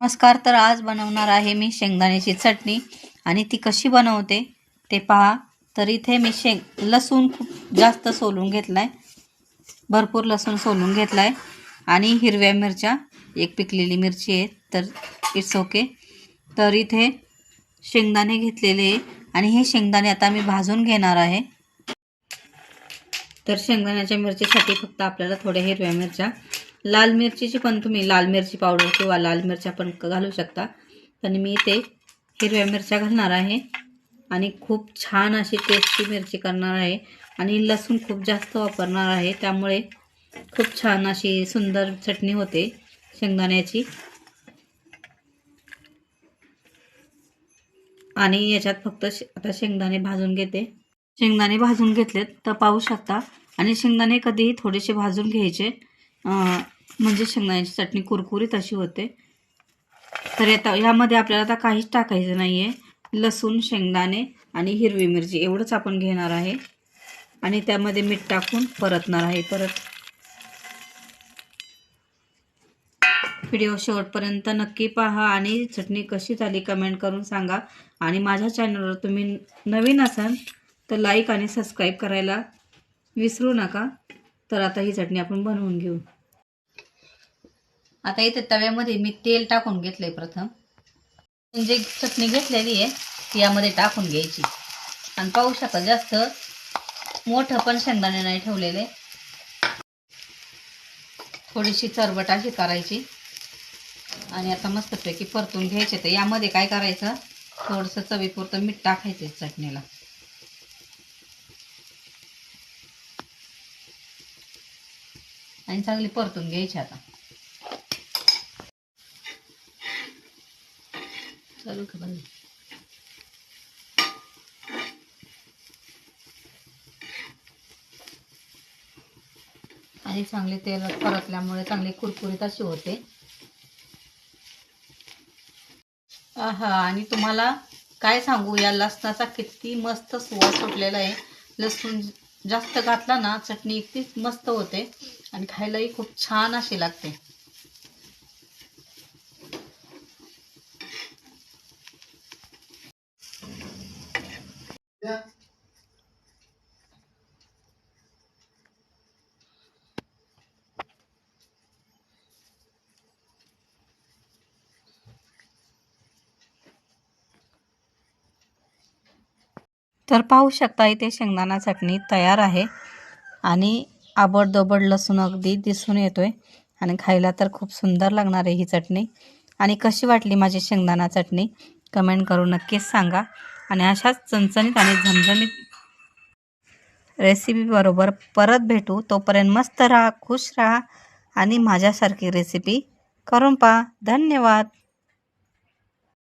नमस्कार तर आज बनवणार आहे मी शेंगदाण्याची चटणी. आणि ती कशी बनवते ते पहा. तर इथे मी शेंग लसूण खूप जास्त सोलून घेतला आहे भरपूर लसूण सोलून घेतला आहे आणि हिरव्या मिरच्या एक पिकलेली मिरची आहे तर इट्स ओके तर इथे शेंगदाणे घेतलेले आणि हे शेंगदाणे आता मी भाजून घेणार आहे. तर शेंगदाण्याच्या मिरचीसाठी फक्त आपल्याला थोड्या हिरव्या मिरच्या लाल मिरचीची पण तुम्ही लाल मिरची पावडर किंवा लाल मिरच्या पण घालू शकता. पण मी इथे हिरव्या मिरच्या घालणार आहे. आणि खूप छान अशी टेस्टी मिरची करणार आहे. आणि लसूण खूप जास्त वापरणार आहे. त्यामुळे खूप छान अशी सुंदर चटणी होते शेंगदाण्याची. आणि याच्यात फक्त आता शेंगदाणे भाजून घेते. शेंगदाणे भाजून घेतलेत तर पाहू शकता. आणि शेंगदाणे कधीही थोडेसे भाजून घ्यायचे. म्हणजे शेंगदाण्याची चटणी कुरकुरीत अशी होते. तर आता यामध्ये आपल्याला आता काहीच टाकायचं नाही आहे लसूण शेंगदाणे आणि हिरवी मिरची एवढंच आपण घेणार आहे. आणि त्यामध्ये मीठ टाकून परतणार आहे परत. व्हिडिओ शेवटपर्यंत नक्की पहा आणि चटणी कशी झाली कमेंट करून सांगा. आणि माझ्या चॅनलवर तुम्ही नवीन असाल तर लाईक आणि सबस्क्राईब करायला विसरू नका. तर आता ही चटणी आपण बनवून घेऊ. आता इथे तव्यामध्ये मी तेल टाकून घेतलंय प्रथम. जे चटणी घेतलेली आहे ती यामध्ये टाकून घ्यायची. आणि पाहू शकता जास्त मोठं पण शेंगदाणे नाही ठेवलेले. थोडीशी चरबट अशी करायची. आणि आता मस्तपैकी परतून घ्यायचे. तर यामध्ये काय करायचं? थोडंसं चवीपुरतं मीठ टाकायचं चटणीला. आणि चांगली परतून घ्यायची आता. चालू का बंद. आणि चांगले तेल परतल्यामुळे चांगली कुरकुरीत अशी होते. आहा आणि तुम्हाला काय सांगू या लसणाचा किती मस्त सुवास सुटलेला आहे. लसूण जास्त घातला ना चटणी इतकी मस्त होते आणि खायलाही खूप छान अशी लागते. तर पाहू शकता इथे शेंगदाणा चटणी तयार आहे. आणि आबडदोबड लसूण अगदी दिसून येतोय. आणि खायला तर खूप सुंदर लागणार आहे ही चटणी. आणि कशी वाटली माझी शेंगदाणा चटणी? कमेंट करून नक्कीच सांगा. आणि अशाच चणचणीत आणि झणझणीत रेसिपीबरोबर परत भेटू. तोपर्यंत मस्त राहा खुश राहा. आणि माझ्यासारखी रेसिपी करून पहा. धन्यवाद.